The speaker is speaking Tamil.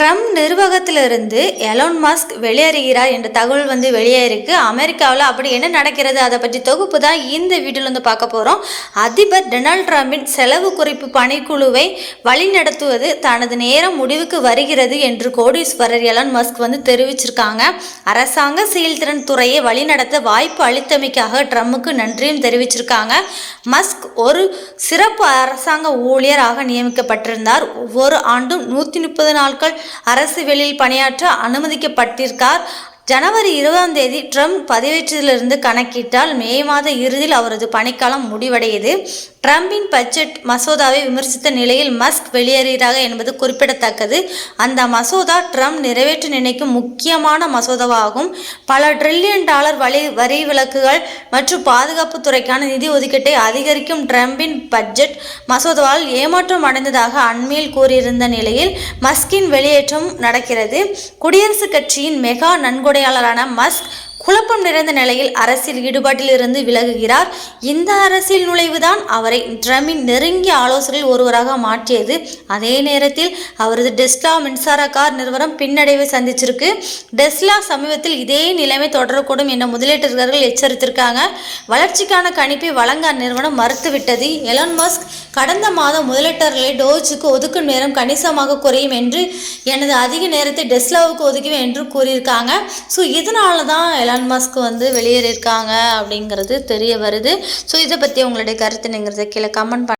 ட்ரம்ப் நிர்வாகத்திலிருந்து எலோன் மஸ்க் வெளியேறுகிறார் என்ற தகவல் வந்து வெளியேறிருக்கு அமெரிக்காவில் அப்படி என்ன நடக்கிறது? அதை பற்றி தொகுப்பு தான் இந்த வீடியோவில் வந்து பார்க்க போகிறோம் அதிபர் டொனால்ட் ட்ரம்பின் செலவு குறைப்பு பணிக்குழுவை வழிநடத்துவது தனது நேரம் முடிவுக்கு வருகிறது என்று கோடீஸ்வரர் எலான் மஸ்க் வந்து தெரிவிச்சிருக்காங்க. அரசாங்க செயல்திறன் துறையை வழிநடத்த வாய்ப்பு அளித்தமைக்காக ட்ரம்புக்கு நன்றியும் தெரிவிச்சிருக்காங்க. மஸ்க் ஒரு சிறப்பு அரசாங்க ஊழியராக நியமிக்கப்பட்டிருந்தார். ஒவ்வொரு ஆண்டும் நூற்றி முப்பது நாட்கள் அரசு வெளியில் பணியாற்ற அனுமதிக்கப்பட்டிருக்கார். ஜனவரி இருபதாம் தேதி ட்ரம்ப் பதவியேற்றதிலிருந்து கணக்கிட்டால் மே மாத இறுதியில் அவரது பணிக்காலம் முடிவடையுது. ட்ரம்பின் பட்ஜெட் மசோதாவை விமர்சித்த நிலையில் மஸ்க் வெளியேறுகிறார் என்பது குறிப்பிடத்தக்கது. அந்த மசோதா ட்ரம்ப் நிறைவேற்ற நினைக்கும் முக்கியமான மசோதாவாகும். பல ட்ரில்லியன் டாலர் வரி வரி விலக்குகள் மற்றும் பாதுகாப்பு துறைக்கான நிதி ஒதுக்கீட்டை அதிகரிக்கும் ட்ரம்பின் பட்ஜெட் மசோதாவால் ஏமாற்றம் அடைந்ததாக அண்மையில் கூறியிருந்த நிலையில் மஸ்கின் வெளியேற்றம் நடக்கிறது. குடியரசுக் கட்சியின் மெகா நன்கொடையாளரான மஸ்க் குழப்பம் நிறைந்த நிலையில் அரசியல் ஈடுபாட்டில் இருந்து விலகுகிறார். இந்த அரசியல் நுழைவுதான் அவரை ட்ரமின் நெருங்கிய ஆலோசகர்கள் ஒருவராக மாற்றியது. அதே நேரத்தில் அவரது டெஸ்லா மின்சார கார் நிறுவனம் பின்னடைவை சந்திச்சிருக்கு. டெஸ்லா சமீபத்தில் இதே நிலைமை தொடரக்கூடும் என முதலீட்டாளர்கள் எச்சரித்திருக்காங்க. வளர்ச்சிக்கான கணிப்பை வழங்க அந்நிறுவனம் மறுத்துவிட்டது. எலான் மஸ்க் கடந்த மாதம் முதலீட்டாளர்களை டோஜுக்கு ஒதுக்கும் நேரம் கணிசமாக குறையும் என்று எனது அதிக நேரத்தை டெஸ்லாவுக்கு ஒதுக்குவேன் என்று கூறியிருக்காங்க. ஸோ இதனால தான் எலான் மாஸ்க்கு வந்து வெளியேறியிருக்காங்க அப்படிங்கிறது தெரிய வருது. ஸோ இதை பற்றி உங்களுடைய கருத்து கீழே கமெண்ட்